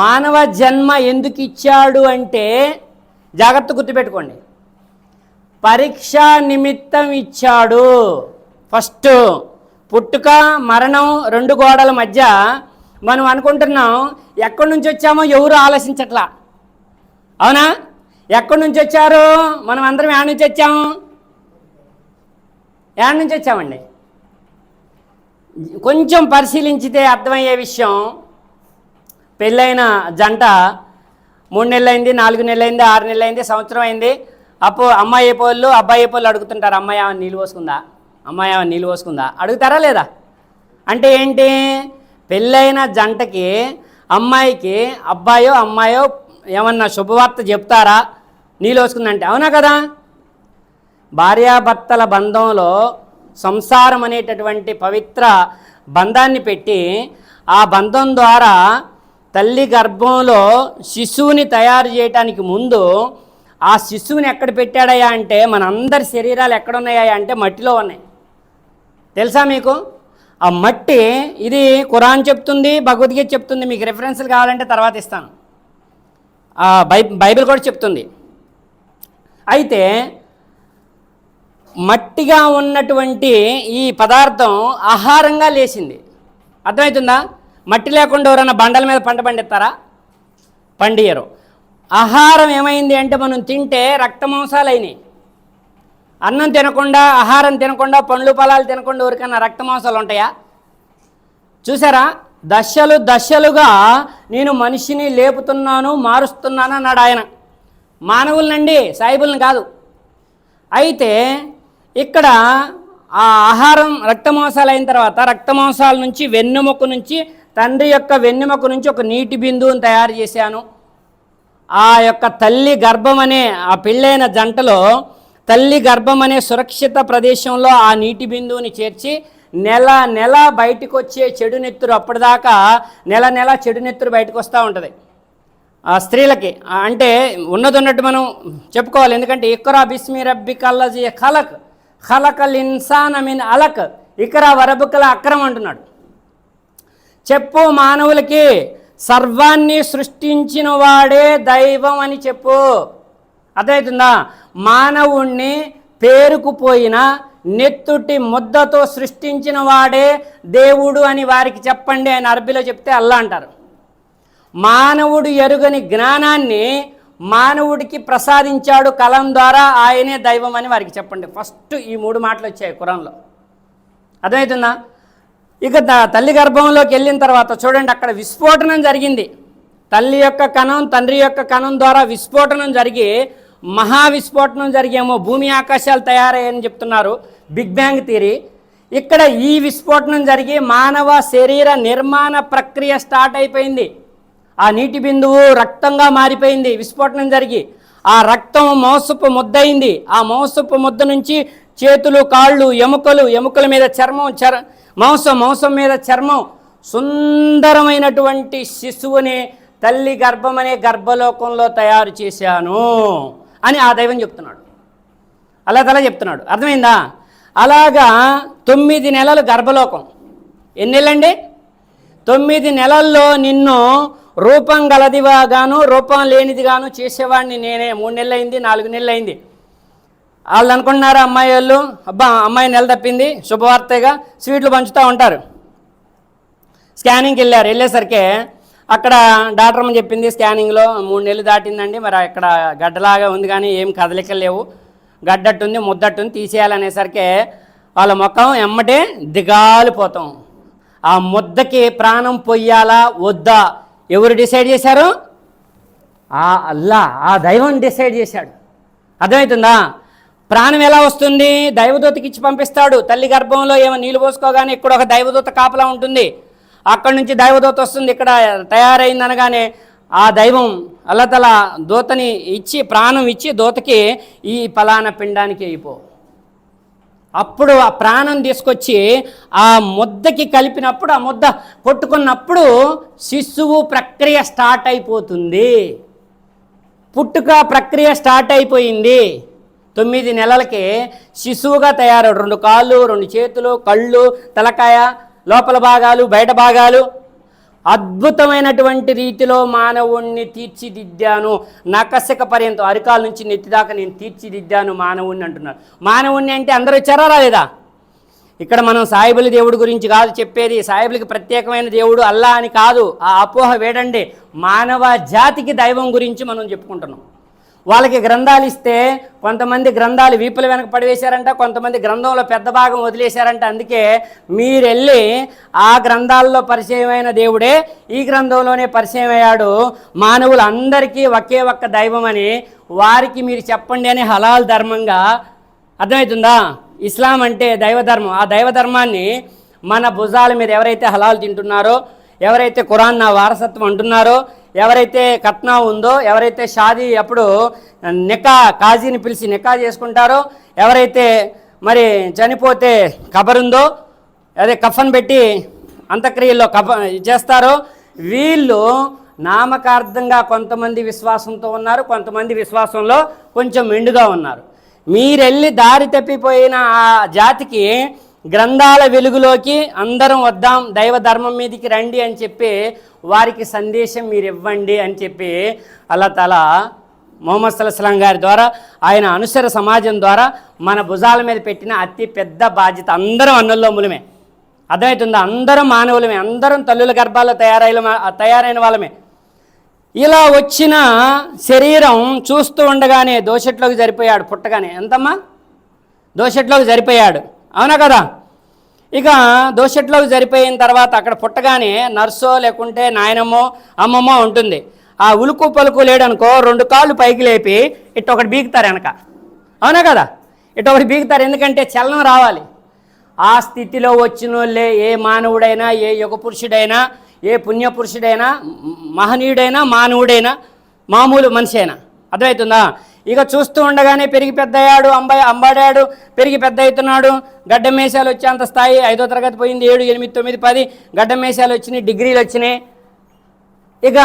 మానవ జన్మ ఎందుకు ఇచ్చాడు అంటే జాగ్రత్త గుర్తుపెట్టుకోండి. పరీక్ష నిమిత్తం ఇచ్చాడు. ఫస్ట్ పుట్టుక మరణం రెండు గోడల మధ్య మనం అనుకుంటున్నాం ఎక్కడి నుంచి వచ్చామో ఎవరు ఆలోచించట్లా. అవునా? ఎక్కడి నుంచి వచ్చారు? మనం అందరం ఏడ నుంచి వచ్చాము ఏడ నుంచి వచ్చామండి? కొంచెం పరిశీలించితే అర్థమయ్యే విషయం పెళ్ళైన జంట మూడు నెలలైంది నాలుగు నెలలైంది ఆరు నెలలైంది సంవత్సరం అయింది. అప్పుడు అమ్మాయి అయిపోళ్ళు అబ్బాయి అయిపోళ్ళు అడుగుతుంటారు అమ్మాయి ఏమైనా నీళ్ళు పోసుకుందా? అమ్మాయి ఏమైనా నీళ్ళు పోసుకుందా? అడుగుతారా లేదా? అంటే ఏంటి? పెళ్ళైన జంటకి అమ్మాయికి అబ్బాయో అమ్మాయో ఏమన్నా శుభవార్త చెప్తారా? నీళ్ళు పోసుకుందంటే అవునా కదా? భార్యాభర్తల బంధంలో సంసారం అనేటటువంటి పవిత్ర బంధాన్ని పెట్టి ఆ బంధం ద్వారా తల్లి గర్భంలో శిశువుని తయారు చేయటానికి ముందు ఆ శిశువుని ఎక్కడ పెట్టాడయా అంటే మన అందరి శరీరాలు ఎక్కడ ఉన్నాయా అంటే మట్టిలో ఉన్నాయి. తెలుసా మీకు? ఆ మట్టి ఇది ఖురాన్ చెప్తుంది భగవద్గీత చెప్తుంది మీకు రెఫరెన్స్లు కావాలంటే తర్వాత ఇస్తాను. బై బైబిల్ కూడా చెప్తుంది. అయితే మట్టిగా ఉన్నటువంటి ఈ పదార్థం ఆహారంగా లేచింది. అర్థమవుతుందా? మట్టి లేకుండా ఎవరైనా బండల మీద పంట పండిస్తారా? పండియరు. ఆహారం ఏమైంది అంటే మనం తింటే రక్త మాంసాలు అయినాయి. అన్నం తినకుండా ఆహారం తినకుండా పండ్లు ఫలాలు తినకుండా ఎవరికైనా రక్త మాంసాలు ఉంటాయా? చూసారా? దశలు దశలుగా నేను మనిషిని లేపుతున్నాను మారుస్తున్నాను అన్నాడు ఆయన. మానవులనండి సాయిబుల్ని కాదు. అయితే ఇక్కడ ఆ ఆహారం రక్తమాంసాలు అయిన తర్వాత రక్తమాంసాల నుంచి వెన్నెముక నుంచి తండ్రి యొక్క వెన్నెముక నుంచి ఒక నీటి బిందువుని తయారు చేశాను. ఆ యొక్క తల్లి గర్భం అనే ఆ పెళ్ళైన జంటలో తల్లి గర్భం అనే సురక్షిత ప్రదేశంలో ఆ నీటి బిందువుని చేర్చి నెల నెల బయటకు వచ్చే చెడు నెత్తురు అప్పటిదాకా నెల నెల చెడు నెత్తురు బయటకు వస్తూ ఉంటుంది. ఆ స్త్రీలకి అంటే ఉన్నది ఉన్నట్టు మనం చెప్పుకోవాలి. ఎందుకంటే ఇక్కరా బిస్మి రబ్బి కల్లజీ ఖలక్ ఖలకల్ ఇన్సాన్ మీన్ అలక్ ఇకరా వరబుకల అక్రమ్ అంటున్నాడు. చెప్పు మానవులకి సర్వాన్ని సృష్టించిన వాడే దైవం అని చెప్పు. అర్థమవుతుందా మానవుణ్ణి పేరుకుపోయిన నెత్తుటి ముద్దతో సృష్టించిన వాడే దేవుడు అని వారికి చెప్పండి అని అరబీలో చెప్తే అల్లా అంటారు. మానవుడు ఎరుగని జ్ఞానాన్ని మానవుడికి ప్రసాదించాడు కలం ద్వారా ఆయనే దైవం అని వారికి చెప్పండి. ఫస్ట్ ఈ మూడు మాటలు వచ్చాయి కురంలో అర్థమవుతుందా ఇక తల్లి గర్భంలోకి వెళ్ళిన తర్వాత చూడండి అక్కడ విస్ఫోటనం జరిగింది. తల్లి యొక్క కణం తండ్రి యొక్క కణం ద్వారా విస్ఫోటనం జరిగి మహా విస్ఫోటనం జరిగేమో భూమి ఆకాశాలు తయారయ్యాయని చెప్తున్నారు బిగ్ బ్యాంగ్ థియరీ. ఇక్కడ ఈ విస్ఫోటనం జరిగి మానవ శరీర నిర్మాణ ప్రక్రియ స్టార్ట్ అయిపోయింది. ఆ నీటి బిందువు రక్తంగా మారిపోయింది విస్ఫోటనం జరిగి. ఆ రక్తం మోసపు ముద్దయింది. ఆ మోసపు ముద్ద నుంచి చేతులు కాళ్ళు ఎముకలు ఎముకల మీద చర్మం చర్ మాంసం మాంసం మీద చర్మం. సుందరమైనటువంటి శిశువుని తల్లి గర్భమనే గర్భలోకంలో తయారు చేశాను అని ఆ దైవం చెప్తున్నాడు. అలా తలా చెప్తున్నాడు. అర్థమైందా? అలాగా తొమ్మిది నెలలు గర్భలోకం. ఎన్ని నెలలండి తొమ్మిది నెలల్లో నిన్ను రూపం గలదివాగాను రూపం లేనిదిగాను చేసేవాడిని నేనే. మూడు నెలలు అయింది నాలుగు నెలలు అయింది వాళ్ళు అనుకుంటున్నారు అమ్మాయి వాళ్ళు అబ్బా అమ్మాయి నెల తప్పింది శుభవార్తగా స్వీట్లు పంచుతూ ఉంటారు. స్కానింగ్కి వెళ్ళారు. వెళ్ళేసరికి అక్కడ డాక్టర్ అమ్మ చెప్పింది స్కానింగ్లో మూడు నెలలు దాటిందండి మరి అక్కడ గడ్డలాగా ఉంది కానీ ఏం కదలికలు లేవు. గడ్డట్టుంది ముద్దట్టుంది తీసేయాలనేసరికి వాళ్ళ ముఖం ఎమ్మటే దిగాలిపోతాం. ఆ ముద్దకి ప్రాణం పొయ్యాలా వద్దా? ఎవరు డిసైడ్ చేశారు? ఆ అల్లా ఆ దైవం డిసైడ్ చేశాడు. అర్థమవుతుందా? ప్రాణం ఎలా వస్తుంది? దైవదూతకి ఇచ్చి పంపిస్తాడు. తల్లి గర్భంలో ఏమో నీళ్ళు పోసుకోగానే ఇక్కడ ఒక దైవదూత కాపలా ఉంటుంది. అక్కడి నుంచి దైవదూత వస్తుంది. ఇక్కడ తయారైంది అనగానే ఆ దైవం అల్లతల దూతని ఇచ్చి ప్రాణం ఇచ్చి దూతకి ఈ ఫలానా పిండానికి అయిపో. అప్పుడు ఆ ప్రాణం తీసుకొచ్చి ఆ ముద్దకి కలిపినప్పుడు ఆ ముద్ద కొట్టుకున్నప్పుడు శిశువు ప్రక్రియ స్టార్ట్ అయిపోతుంది. పుట్టుక ప్రక్రియ స్టార్ట్ అయిపోయింది. తొమ్మిది నెలలకి శిశువుగా తయారు రెండు కాళ్ళు రెండు చేతులు కళ్ళు తలకాయ లోపల భాగాలు బయట భాగాలు. అద్భుతమైనటువంటి రీతిలో మానవుణ్ణి తీర్చిదిద్దాను. నకసిక పర్యంతం అరికాల నుంచి నెత్తిదాకా నేను తీర్చిదిద్దాను మానవుణ్ణి అంటున్నారు మానవుణ్ణి అంటే అందరూ వచ్చారా రాలేదా ఇక్కడ మనం సాయిబుల దేవుడి గురించి కాదు చెప్పేది. సాయిబులకి ప్రత్యేకమైన దేవుడు అల్లా అని కాదు. ఆ అపోహ వేడండి. మానవ జాతికి దైవం గురించి మనం చెప్పుకుంటున్నాం. వాళ్ళకి గ్రంథాలు ఇస్తే కొంతమంది గ్రంథాలు వీపుల వెనక పడివేశారంట కొంతమంది గ్రంథంలో పెద్ద భాగం వదిలేశారంట. అందుకే మీరు వెళ్ళి ఆ గ్రంథాల్లో పరిచయమైన దేవుడే ఈ గ్రంథంలోనే పరిచయం అయ్యాడు మానవులందరికీ ఒకే ఒక్క దైవం అని వారికి మీరు చెప్పండి అని హలాల్ ధర్మంగా అర్థమవుతుందా? ఇస్లాం అంటే దైవధర్మం. ఆ దైవధర్మాన్ని మన భుజాల మీద ఎవరైతే హలాలు తింటున్నారో ఎవరైతే ఖురాన్ నా వారసత్వం అంటున్నారో ఎవరైతే కట్నా ఉందో ఎవరైతే షాదీ అప్పుడు నికా కాజీని పిలిచి నికా చేసుకుంటారో ఎవరైతే మరి చనిపోతే కబరుందో అదే కఫన్ పెట్టి అంత్యక్రియల్లో కఫ చేస్తారో వీళ్ళు నామకార్థంగా కొంతమంది విశ్వాసంతో ఉన్నారు కొంతమంది విశ్వాసంలో కొంచెం మెండుగా ఉన్నారు. మీరెళ్ళి దారి తప్పిపోయిన ఆ జాతికి గ్రంథాల వెలుగులోకి అందరం వద్దాం దైవ ధర్మం మీదకి రండి అని చెప్పి వారికి సందేశం మీరు ఇవ్వండి అని చెప్పి అల్లా తల మొహమ్మద్ సల్లాం గారి ద్వారా ఆయన అనుసర సమాజం ద్వారా మన భుజాల మీద పెట్టిన అతి పెద్ద బాధ్యత అందరం అన్నల్లోములమే అర్థమవుతుందా? అందరం మానవులమే అందరం తల్లుల గర్భాల్లో తయారైన తయారైన వాళ్ళమే. ఇలా వచ్చిన శరీరం చూస్తూ ఉండగానే దోషట్లోకి సరిపోయాడు పుట్టగానే. ఎంతమ్మా? దోషట్లోకి సరిపోయాడు అవునా కదా? ఇక దోషట్లోకి సరిపోయిన తర్వాత అక్కడ పుట్టగానే నర్సో లేకుంటే నాయనమ్మో అమ్మమ్మో ఉంటుంది. ఆ ఉలుకు పలుకు లేడనుకో రెండు కాళ్ళు పైకి లేపి ఇటు ఒకటి బీగుతారు వెనక. అవునా కదా? ఇటు ఒకటి బీగుతారు. ఎందుకంటే చలనం రావాలి. ఆ స్థితిలో వచ్చిన వాళ్ళే ఏ మానవుడైనా ఏ యుగ పురుషుడైనా ఏ పుణ్యపురుషుడైనా మహనీయుడైనా మానవుడైనా మామూలు మనిషి అయినా. అర్థమవుతుందా? ఇక చూస్తూ ఉండగానే పెరిగి పెద్దయ్యాడు అంబా అంబాయి అంబాడాడు పెరిగి పెద్ద అవుతున్నాడు గడ్డ మేషాలు వచ్చేంత స్థాయి ఐదో తరగతి పోయింది ఏడు ఎనిమిది తొమ్మిది పది గడ్డ మేషాలు వచ్చినాయి డిగ్రీలు వచ్చినాయి. ఇక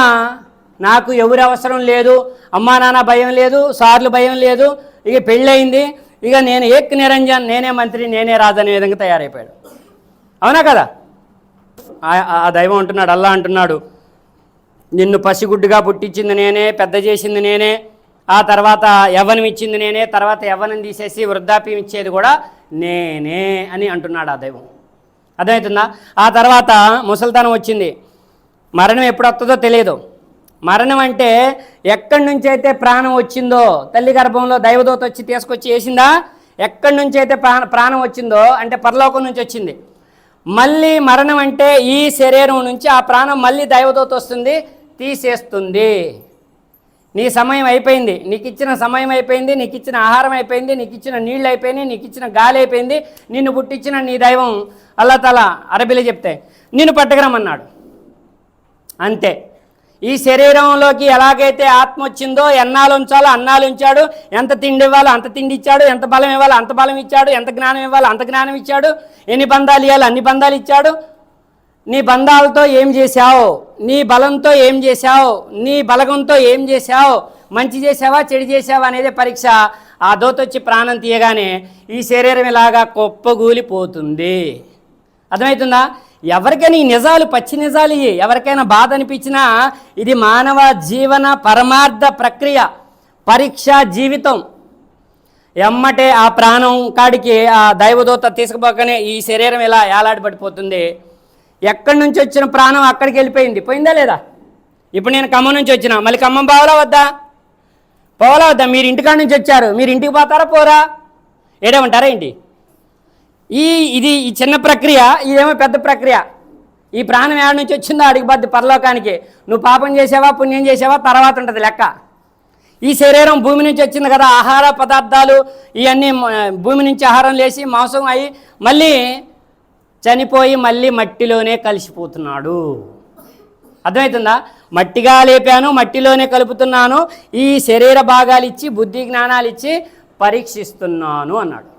నాకు ఎవరి అవసరం లేదు అమ్మా నాన్న భయం లేదు సార్లు భయం లేదు. ఇక పెళ్ళయింది ఇక నేను ఏక్ నిరంజన్ నేనే మంత్రి నేనే రాజు అనే విధంగా తయారైపోయాడు. అవునా కదా? ఆ దైవం అంటున్నాడు అల్లా అంటున్నాడు. నిన్ను పసిగుడ్డుగా పుట్టించింది నేనే పెద్ద చేసింది నేనే. ఆ తర్వాత యవ్వనం ఇచ్చింది నేనే తర్వాత యవ్వనం తీసేసి వృద్ధాప్యం ఇచ్చేది కూడా నేనే అని అంటున్నాడు ఆ దైవం. అర్థమవుతుందా? ఆ తర్వాత ముసల్తనం వచ్చింది. మరణం ఎప్పుడు వస్తుందో తెలియదు. మరణం అంటే ఎక్కడి నుంచి అయితే ప్రాణం వచ్చిందో తల్లి గర్భంలో దైవదూత వచ్చి తీసుకొచ్చి వేసిందా? ఎక్కడి నుంచి అయితే ప్రాణ ప్రాణం వచ్చిందో అంటే పరలోకం నుంచి వచ్చింది. మళ్ళీ మరణం అంటే ఈ శరీరం నుంచి ఆ ప్రాణం మళ్ళీ దైవదూత వస్తుంది తీసేస్తుంది. నీ సమయం అయిపోయింది నీకు ఇచ్చిన సమయం అయిపోయింది నీకు ఇచ్చిన ఆహారం అయిపోయింది నీకు ఇచ్చిన నీళ్ళు అయిపోయింది నీకు ఇచ్చిన గాలి అయిపోయింది నిన్ను పుట్టించిన నీ దైవం అల్లా తల అరబిలో చెప్తే నిన్ను పట్టుకురమ్మన్నాడు. అంతే. ఈ శరీరంలోకి ఎలాగైతే ఆత్మ వచ్చిందో ఎన్నాలు ఉంచాలో అన్నాలు ఉంచాడు ఎంత తిండి ఇవ్వాలో అంత తిండి ఇచ్చాడు ఎంత బలం ఇవ్వాలో అంత బలం ఇచ్చాడు ఎంత జ్ఞానం ఇవ్వాలో అంత జ్ఞానం ఇచ్చాడు ఎన్ని బంధాలు ఇవ్వాలో అన్ని బంధాలు ఇచ్చాడు నీ బంధాలతో ఏం చేశావు? నీ బలంతో ఏం చేశావు? నీ బలగంతో ఏం చేశావు? మంచి చేసావా చెడు చేసావా అనేది పరీక్ష ఆ దోతొచ్చి ప్రాణం తీయగానే ఈ శరీరం ఇలాగా కుప్పగూలిపోతుంది. అర్థమవుతుందా? ఎవరికైనా ఈ నిజాలు పచ్చి నిజాలు ఇవి ఎవరికైనా బాధ అనిపించినా ఇది మానవ జీవన పరమార్థ ప్రక్రియ పరీక్ష జీవితం. ఎమ్మటే ఆ ప్రాణం కాడికి ఆ దైవదూత తీసుకుపోకనే ఈ శరీరం ఇలా ఏలాడబడిపోతుంది ఎక్కడి నుంచి వచ్చిన ప్రాణం అక్కడికి వెళ్ళిపోయింది. పోయిందా లేదా? ఇప్పుడు నేను ఖమ్మం నుంచి వచ్చిన. మళ్ళీ ఖమ్మం పోవాలా వద్దా? పోవాలా వద్దా? మీరు ఇంటికాడ నుంచి వచ్చారు. మీరు ఇంటికి పోతారా? పోరా? ఏడేమంటారా ఏంటి? ఈ ఇది ఈ చిన్న ప్రక్రియ ఇదేమో పెద్ద ప్రక్రియ. ఈ ప్రాణం ఏడ నుంచి వచ్చిందో అడిగి బద్ది పరలోకానికి. నువ్వు పాపం చేసావా? పుణ్యం చేసావా? తర్వాత ఉంటుంది లెక్క. ఈ శరీరం భూమి నుంచి వచ్చింది కదా ఆహార పదార్థాలు ఇవన్నీ భూమి నుంచి ఆహారం లేచి మాంసం అయ్యి మళ్ళీ చనిపోయి మళ్ళీ మట్టిలోనే కలిసిపోతున్నాడు. అర్థమవుతుందా? మట్టిగా లేపాను మట్టిలోనే కలుపుతున్నాను ఈ శరీర భాగాలు ఇచ్చి బుద్ధి జ్ఞానాలు ఇచ్చి పరీక్షిస్తున్నాను అన్నాడు.